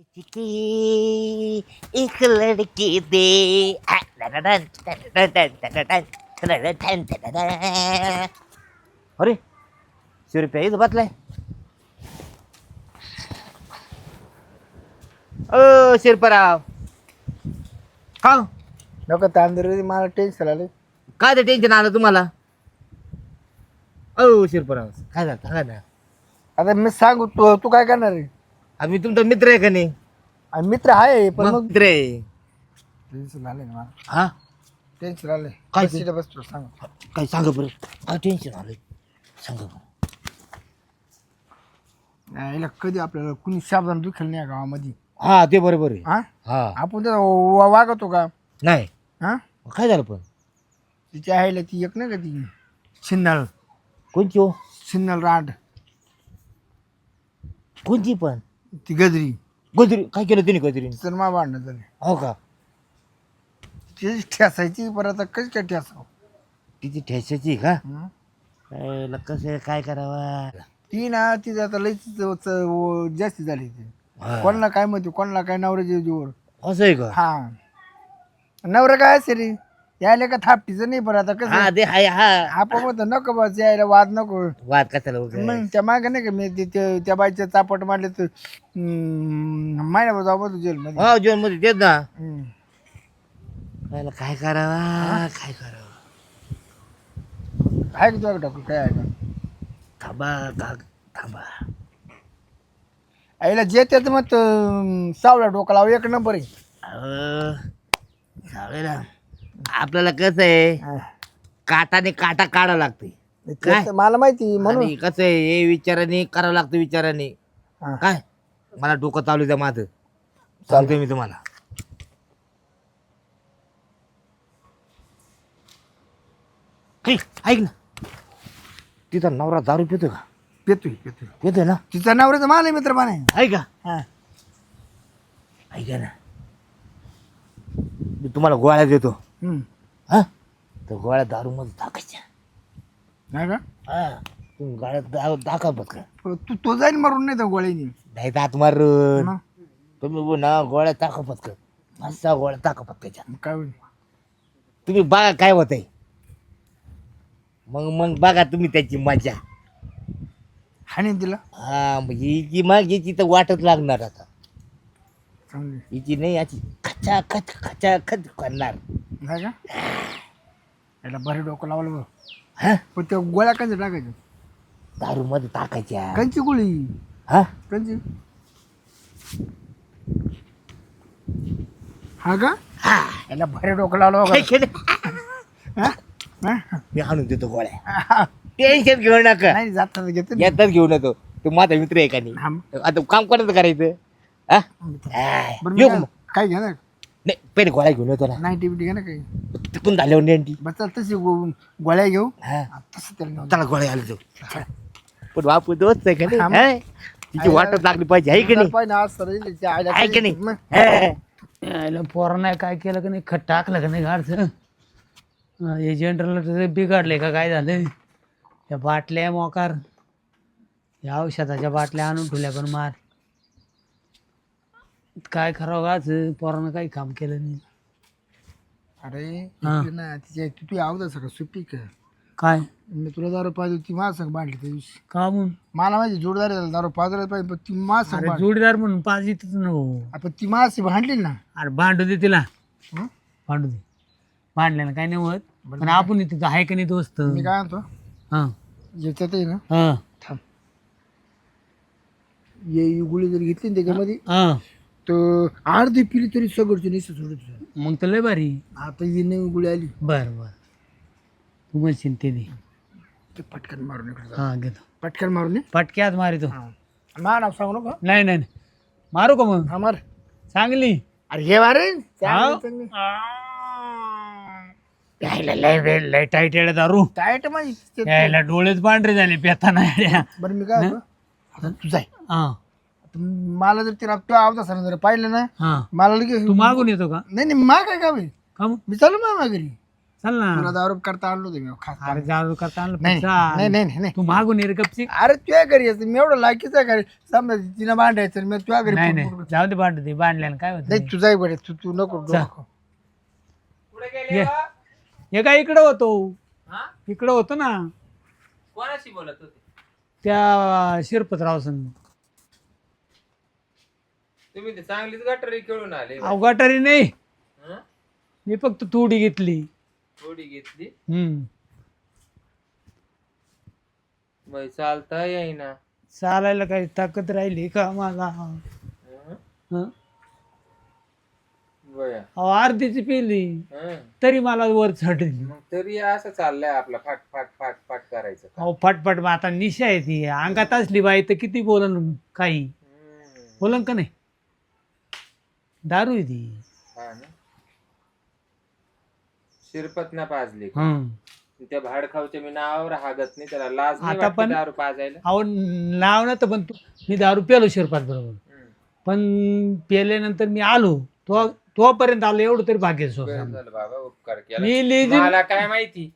चिकी एक लड़की दे आ, डडडन, डडडन, डडडन. अरे शिरप्या इथं बसलाय ओ शिरपराव का नको तांदूळ मला टेन्शन आलं काय ते टेन्शन आलं तुम्हाला ओ शिरपराव काय झालं सांगा ना आता मी सांगू तू तू काय करणार आहे आम्ही तुमचा मित्र आहे का नाही? आणि मित्र आहे पण मग मग मित्र आहे. टेन्शन आलंय ना मला. हा? टेन्शन आलंय. काय बस सांग. काय सांगा बरं. काय टेन्शन आलंय? सांगा बरं. याला कधी आपल्याला कुणी साबधान दुखेल नाही या गावामध्ये? हा ते बरोबर आहे. हा? हा. आपण तर वा- वागतो का? नाही. हा? काय झालं पण? तिच्या आईला ती एक नाही का ती? शिन्नाळ कोणची हो? शिन्नाळ रांड. कोणची पण? ती गजरी. गजरी? काय केलं तिने गजरीने? तर मा भांडणं झाले. हो का? तिची ठेसायची परत कशी काय ठेसाव? तिची ठेसायची का? हं? काय कसं काय करावा? ती ना तिचं आता च- व- जास्ती झाली ती. हा. कोणाला काय म्हणते कोणाला काय नवऱ्याच्या जीवर असं आहे का? हा. नवरा काय असे रे यायला का थापटीचं नाही पण आता कसं? हा ते हाय हा. आपण म्हणतो नको बस यायला वाद नको. वाद कशाला वगैरे मग त्या मागे नाही का मी ते- ते- त्या बाईच्या चापट मारले तर महिनाभर जाऊ बघ जेलमध्ये. हो जीवनमध्ये तेच ना. हम्म. याला काय करावा? काय करावा? आहे का डॉक्टर? काय आहे का? थांबा का थांबा. आईला जे त्यात मग अं, सावळा डोका लाव एक नंबर आहे. अहो, आपल्याला कसं आहे. काटाने काटा काढावं लागते. काय? तर मला माहिती म्हणून. आणि कसं आहे हे विचाराने करावं लागतं विचाराने. हा. काय? मला डोकं चालू द्या माझं सांगतोय मी तुम्हाला. ऐक ना. तिचा नवरा दारू पितो का? पेतोय पेतोय. पितोय ना? तिचा नवऱ्याचा मला आहे मित्र म्हणे ऐका हा. ऐका ना. मी तुम्हाला गोळ्या देतो. हम्म. हा? तर गोळ्या दारू मध्ये टाकायच्या. नाही का? हा. तुम्ही गोळ्या दा टाका का तू तो जाईल मारून नाही तर गोळीनी नाही दात मारून. मग? तुम्ही बो ना गोळ्या टाका पटकन. मस्त गोळ्या टाका पटकायच्या मग काय होईल? तुम्ही बघा काय होत आहे मग मग बघा तुम्ही त्याची मजा. हाणे तिला हा मग हिची मग हिची तर वाटच लागणार आता. चांगली. हिची नाही याची खचा खच खचा खच करणार. नाही का याला बरे डोकं लावलं बघ हा पण त्या गोळ्या कंच टाकायच्या दारू मध्ये टाकायच्या कंची गोळी हा कंची हा का हा याला भरे डोकं लावलं बघ? हा? हा? मी आणून देतो गोळ्या हा. टेन्शन घेऊ नका नाही जात घेतो ना. येतात घेऊन येतो तो माझा मित्र आहे का नाही. आता काम कोणाचं करायचं हा? हा. बरं मी येऊ काय- का मग? काय घ्या ना नाही पहिले गोळ्या घेऊन येतो ना. नाही टिबिटी घ्या ना काही. तिथून झाल्यावर नेंटी बस चल तशी गो- गोळ्या घेऊ. हा. तसं त्याला नेऊ. त्याला गोळ्या आलो पण बापू दोस्त आहे का हा. नाही हा? तिची वाटच लागली पाहिजे आहे की नाही? पाहिजे आज आईला आहे की नाही? मग. हा. यायला पोरांना काय केलं का नाही? खत टाकलं का नाही गाडचं? हे जनरल बिघडले का काय झालं? त्या बाटल्या मोकार. या औषधाच्या बाटल्या आणून ठेवल्या पण मार. काय करावं गाच पोरानं काही काम केलं नाही. अरे हा. ना तिच्या तू तू आवडत सगळं सुट्टी का काय? मी तुला दारू पाहिजे ती माझ संग बांधली त्या दिवशी. का म्हणून? मला माझी जोडदार आहे, दारू पाजायला पाहिजे पण ती माझ संग अरे बांधली. जोडीदार म्हणून पाच नको आपण ती माझ भांडली ना. अरे भांडू दे तिला. हं? भांडू दे. भांडल्यानं काय नाही होत. पण आपण तिथं आहे का नाही दोस्त? मी काय म्हणतो? हां. याच्यात आहे ना? हां. थांब. ये ही गोळी जर घेतली ना त्याच्यामध्ये हां. तर अर्धी पिली तरी सगळची निश्चित सोडत मग तर लय भारी. आता ही नवी गोळी आली. बरं बरं. तू म्हणशील ते दे. ते पटकन मारून इकडे जा. हां घेतो. पटकन मारून ये. पटक्यात मारितो हा. मा नाव सांगू नका. नाही नाही नाही. मारू का मग? हा मार. चांगली अरे हे हाव. यायला लय वेळ लय टाईट येडे दारू. टायट माझी यायला डोळेच पांढरे झाले पेताना येड्या. बरं मी काय आता तू जाय. हा. मला जर तिला तो आवता सर जर पाहिलं ना हा. मला लगेच तू मागून येतो का? नाही नाही मा काय का बे? का मग? मी चालू मा घरी. चल ना. तुला दारू करता आणलो तुम्ही खास अरे जाऊ करता आणलं नाही नाही चाल. नाही नाही, नाही तू मागून ये रे गपची अरे तुझ्या घरी मी एवढं लायकीच आहे घरी. समजा तिनं भांडायचं मी तुझ्या घरी नाही नाही. जाऊ दे भांड ते बांधल्यानं काय होत? नाही तुझाही बरे तू तू नको. ये. हे काय इकडं होतो? इकडं होतो ना. कोणाशी बोलत होते? त्या शिरपतराव संग तुम्ही ते चांगलीच गटारी खेळून आले अवघाटारी नाही. हं? मी फक्त तुडी घेतली. थोडी घेतली? हम्म. मग चालता येईना. चालायला काही ताकद राहिली का मला? हं? हं? बया. अहो, अर्धीची पिली. हं. तरी मला वर चढली. मग तरी असं चाललंय आपलं फाट फाट फाट फाट करायचं अहो फटफट मग आता निशा आहे ती. अंगात असली बाई तर किती बोलन काही? हं. बोलन का नाही? दारू आहे ती. हा ना? शिरपत ना पाजली हं. त्या भाडखावच्या मी नावावर हागत नाही त्याला लाज नाही आता वाटते पण- दारू पाजायला. अहो लाव ना तर पण तू मी दारू पेलो शिरपात बरोबर. हं. पण पेल्यानंतर मी आलो. तो तोपर्यंत आलो एवढं तरी भाग्य बरं झालं बाबा उपकार केला. मी लेझिम मला काय माहिती?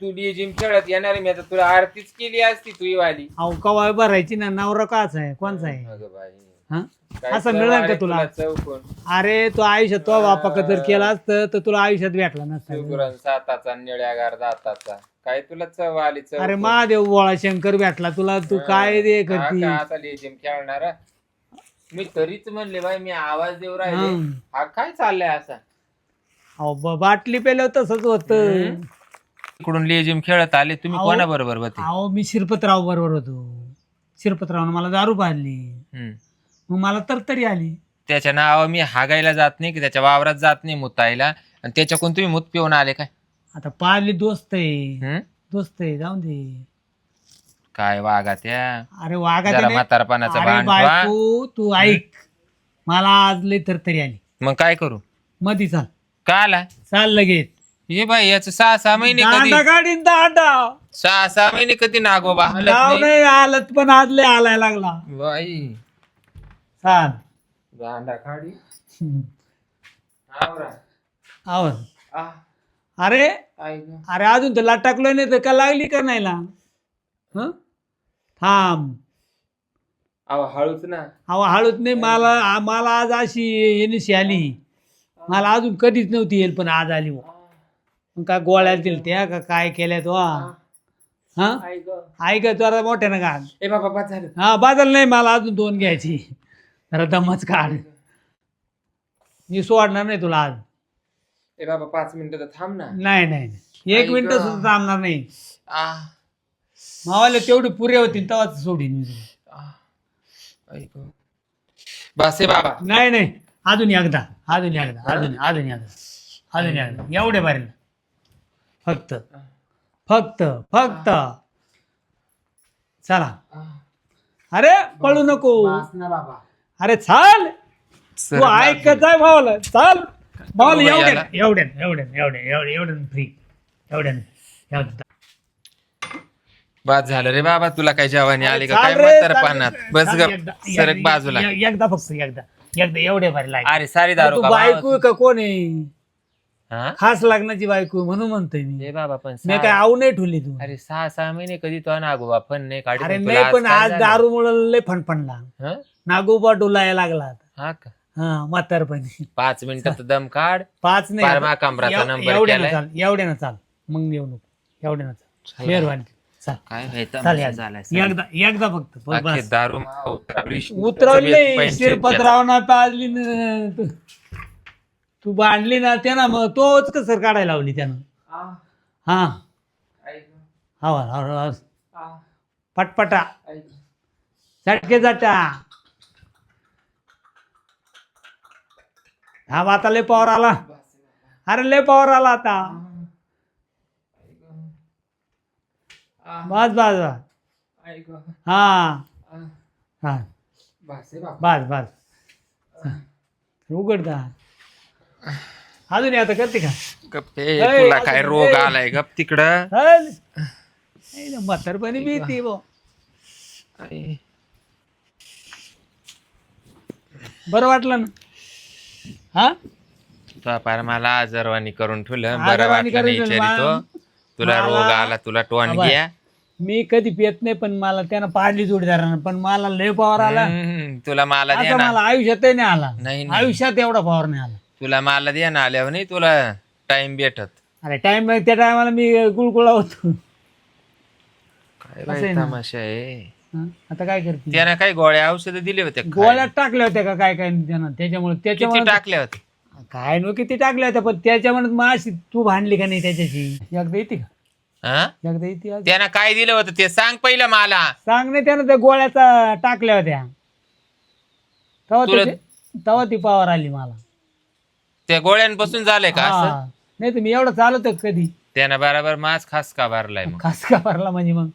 तू जिम खेळत येणार मी आता तुला आरतीच केली असती तू वाली. अहो कवा भरायची ना नवरा काच आहे कोणचा आहे? अगं बाई. हं? काय असं चव मिळेल का आहे तुला? चौकोन अरे तो आयुष्यात तो बापा जर केला असतं तर तुला आयुष्यात भेटला नसता. सुगरण साताचा निळ्यागार दाताचा. काय तुला चव आली? चव अरे महादेव बोळा शंकर भेटला तुला. तू काय दे करती आता लेजिम खेळणार. मी तरीच म्हणले बाई मी आवाज देऊ राहिले. हं. हा काय चाललंय असा? अहो ब- बाटली पेल्यावर तसंच होत. इकडून लेजिम खेळत आले. तुम्ही अहो. कोणा बरोबर होते? अहो मी शिरपतराव बरोबर होतो. शिरपतरावनं मला दारू पाजली. हं. मग मला तर तरी आली. त्याच्या नावावर मी हागायला जात नाही की त्याच्या वावरात जात नाही मुतायला. आणि त्याच्याकडून तुम्ही मूत पिऊन आले काय? आता पाजली दोस्त आहे. हं? दोस्त आहे जाऊन दे. काय वागा त्या अरे वागा जरा त्याने- म्हातारपणाचा अरे भान ठेवा. बायको तू ऐक. मला आज लय तर तरी आली. मग काय करू? मधी चाल. का आला? चाल लगेच. हे बाई याच सहा सहा महिने कधी? दांडा गाडीन दांडा. सहा सहा महिने कधी नागोबा हालत नाव नाही. नाही आलत पण आज लय आलाय लागला. बाई. चाल गांडा खाडी. हम्म. आवरा. आवर. आ, अरे आई गं. अरे अजून तर लाट टाकलोय नाही तर का लागली का नाही ला हं? थांब. हळूच ना. अहो हळूच नाही मला आ- मला आज अशी येणीशी आली. मला अजून कधीच नव्हती येईल पण आज आली बुवा. मग काय गोळ्या दिल त्या का काय केल्या तो? हा? आई गं. ऐक जरा का ए बाबा बस झालं हा बादल नाही मला अजून दोन घ्यायची. जरा दमच काढ. मी सोडणार नाही तुला आज. ए बाबा पाच मिनिटं तर थांब ना. नाही नाही नाही. एक आई मिनिट गं. सुद्धा थांबणार नाही. आ, मावाला तेवढी पुरे होतील तेव्हाच सोडीन मी तुला. बस ए बाबा. नाही नाही. अजून एकदा अजून एकदा अजून अजून एकदा अजून एकदा. एवढे बारील फक्त फक्त फक्त. चला. आ, अरे पळू नको. बस ना बाबा. अरे चाल! सर, तू ऐकत आहे भावाला. चाल. भावाला बाबा एवढ्या याला. एवढ्या एवढ्या एवढ्या एवढ्या फ्री एवढ्या एवढ्या झालं रे बाबा तुला काय जेवणी आली का? चाल काय रे, म्हातार चाल पानात? रे. बस चाल एकदा, सरक एकदा, बाजूला. एक- एकदा फक्त एकदा. एकदा एवढे भारी लाग अरे सारी दारू का बायको बाबा? का कोण आहे? हा? खास लग्नाची बायको म्हणून म्हणतोय मी. ए बाबा पण मी काय सहा- आऊ नाही ठेवली तू. अरे सहा सहा महिने कधी तो नागोबा पण नाही काढी अरे पण नाही पण काय आज झालं? दारू मुळे लय फणफणला. हं? नागोबा डोलायला लागला आता. हा का? हा म्हातारपणी. पाच मिनिटात दम काढ. पाच नाही. पार मा कमराचा एव- नंबर एवढ्यानं केलाय. चाल एवढ्यानं चाल. मग येऊ नको. एवढ्यानं चाल. मेहरबानी. चाल. काय व्हायचं चाल मजा एकदा झालाय सारी. एकदा एकदा फक्त. बस, दारू उतरवली. शिरपतराव ना पाजली न- तू- बांधली ना त्यानं मग तोच कसर काढायला लावली त्यानं. आ, हा. हवा हवा हवा. आ, पटपटा. झटके जाटा हा आता लय पॉवर आला. अरे लय पॉवर आला आता. आ, बस बस. हा. आ, हा. बस बाबा. बस बस. उघडता अजून आता करते का? गप ए, ए, तुला अजून- काय रोग. आलाय? गप तिकडं. चल. नाही ना, म्हातारपणी भीती बो. आई. बरं वाटलं ना? हा? तो पार मला आजारवाणी करून ठेवलं. बरं आजारवाणी वाटलं नाही करून ठेवलं. विचारितो. तुला मला- रोग आला तुला टोन आबा. घ्या. मी कधी पेत नाही पण मला त्यानं पाडली जोडीदारानं. पण मला लय पॉवर आला. हम्म, तुला मला दे आता ना मला आयुष्यातही नाही आला. नाही नाही. आयुष्यात एवढा पॉवर नाही आला. तुला मला दे ना आल्यावर नाही तुला टाइम भेटत. अरे टाइम त्या टायमाला मी गुळगुळा होतो. काय बाई आहे ना. तमाशा आहे. हं? आता काय करते? त्यानं काही गोळ्या औषध दिले होते का गोळ्यात? टाकल्या होत्या का काय काय त्यानं? त्याच्यामुळे किती त्याच्यामुळे टाकल्या होते काय नो किती टाकल्या होत्या पण त्याच्यामुळे माशी तू भांडली का नाही त्याच्याशी? एकदा येते का? हा? एकदा येते आज? त्यानं काय दिलं होतं ते सांग पहिलं मला. सांग नाही त्यानं त्या गोळ्याचा टाकल्या होत्या. तुला- त्याची- तेव्हा ती पावर आली मला. त्या गोळ्यांपासून झालंय का असं? हा. नाही तर मी एवढं चालवतो का कधी? त्यानं बरोबर मास खास का भरलाय मग? खास का भरला म्हणजे मग?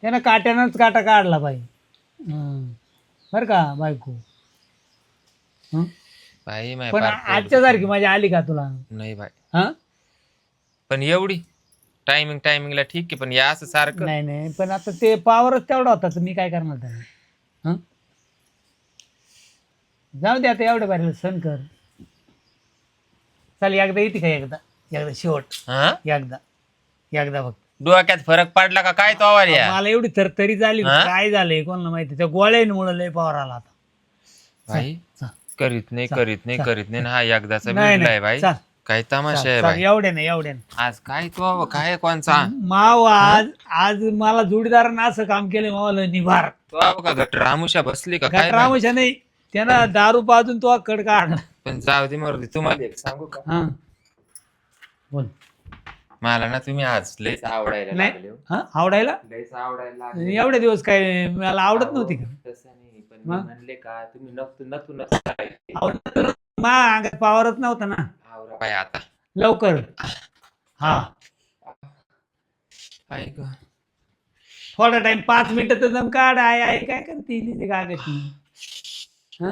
त्यानं काट्यानंच काटा काढला बाई. बर का बायको? हं? बाई माय पण पोट आजच्या सारखी माझी आली का तुला. नाही बाई. हा? पण एवढी? टायमिंग टायमिंगला ठीक आहे पण या असं सारखं? नाही नाही. पण आता ते पावरच तेवढा होता तर मी काय करणार त्याने हं? जाऊ दे आता एवढं बारीला सण कर. चाल एकदा येते का एकदा? एकदा शेवट. हा? एकदा. एकदा फक्त. डोक्यात फरक पडला का? काय तो आवाज या? मला एवढी थरथरी झाली हा? काय झालंय कोणाला माहिती? त्या गोळ्यांमुळे लय पावर आला आता. भाई चल. करीत नाही करीत नाही करीत नाही. हा एकदाचा नाही, बाई. चाल. काय तमाशा आहे बाई. एवढे नाही एवढे नाही. आज काय तो काय कोणचा? माव आज आज मला जोडीदारानं असं काम केलं मावाला निभार. तो का? गट रामुशा बसली का? काय? रामशा नाही. त्यानं दारू पाजून तो कड काढला. पण जाऊ दे मरू दे तुम्हाला एक सांगू का? हा. बोल. मला ना तुम्ही आज लयच आवडायला लागले नाही हो. हा आवडायला? लयच आवडायला लागले. एवढे दिवस काय मला आवडत नव्हती का? तसं नाही पण मी मग? म्हणले का तुम्ही नसतो नसतो नसतो आवडत नव्हतं. मा अंगात पावरच नव्हता ना. आवरा आता. लवकर. हा. ऐक थोडा टाइम पाच मिनिटं तर दम काढ आहे काय करते तिथे कागदची हा?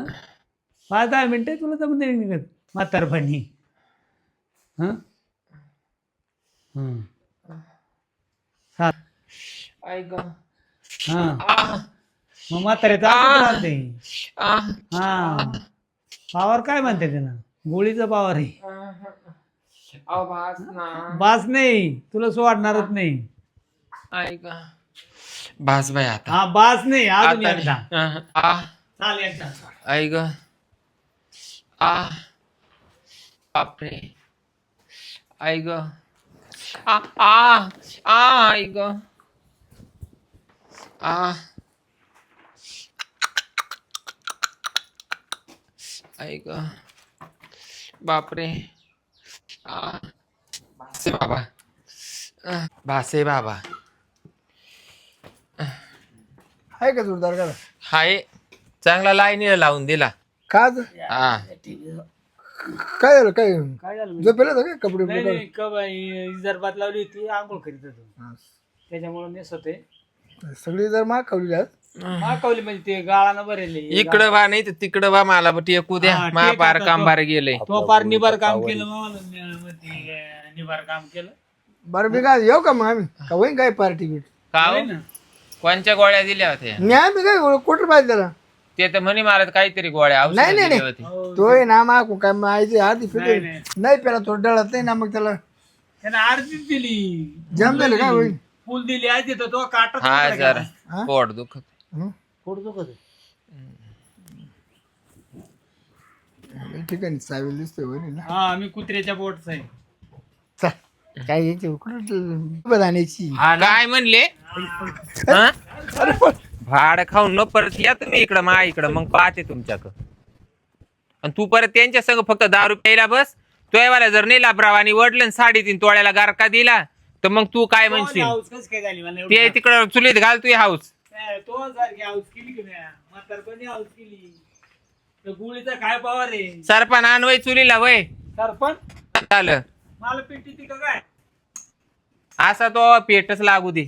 पाच दहा मिनिटं तुला जमून नाही निघत म्हातारपणी. हा? हं. सात. ऐक हा. मग म्हाताऱ्याचं हा. पावर काय म्हणते त्यानं? गोळीचा पावर आहे. बास नाही. तुला सोडणारच नाही. ऐक बास बाई आता. हा बास नाही. अजून आता एकदा. नाही. आ. चाल एकदा. ऐक आ बापरे। ऐक आ आ आ ऐक आ। ऐक बापरे। आ। बासे बाबा। बासे बाबा। आहे का जोरदार का हाय। चांगला लाईनीला लावून दिला. का हा. काय झालं काय? काय झालं झोपेला होतं का कपडे नाही बिपडे? नाही का बाई जरबात लावली होती आंघोळ करीत होतो. त्याच्यामुळे नेस होते. सगळी जर माग खावली माकवली म्हणजे ते गाळानं भरेले. इकडं बा नाही तर तिकडं बा मला बट एकू द्या. हा, मा ठीक पार आता कांबार गेले. तो फार निबार काम केलं निबार काम केलं. बरं मी काय येऊ का मग आम्ही? का होईन काय पार्टी बीट का हो? होय ना. कोणच्या गोळ्या दिल्या होत्या? मी आम्ही काय कुठं पाहिजे त्याला? ते तर म्हणे मारत काहीतरी गोळ्या औषध नाही, नाही, दिली नाही. होती. हो, तो आहे ना मागू काय माहिती आधी नाही, फिटे नाही. नाही. पेला तो डळत नाही ना मग त्याला त्यानं आरतीच दिली. जम झालं का होईल फुल दिली आधी तर तो काटा हा तुटला जर. गेला. पोट दुखत. हं? पोट दुखत आहे. या ठिकाणी चावेल दिसतोय ना. हा मी कुत्र्याच्या बोटचा आहे. चल काय यायची कुठं बदाण्याची काय म्हणले? हा? भाड खाऊन न परत या तुम्ही इकडं मा इकडं मग पाहते तुमच्याकडं. आणि तू परत त्यांच्या संग फक्त दारू प्यायला बस. तोयवाला जर नाही लाभराव आणि वडलं साडी तीन तोळ्याला गारका दिला तर मग तू काय म्हणशील? हाऊस कशी काय झाली मला एवढी? ते तिकडं चुलीत घाल तू हाऊस. नाही, तो सारखी हाऊस केली की नाही? म्हातारपणी हाऊस केली. तर गुळीचा काय पावर आहे? सरपण आण वय चुलीला वय. सरपण? झालं. मला पेटी ती का काय? असा तो पेटच लागू दे.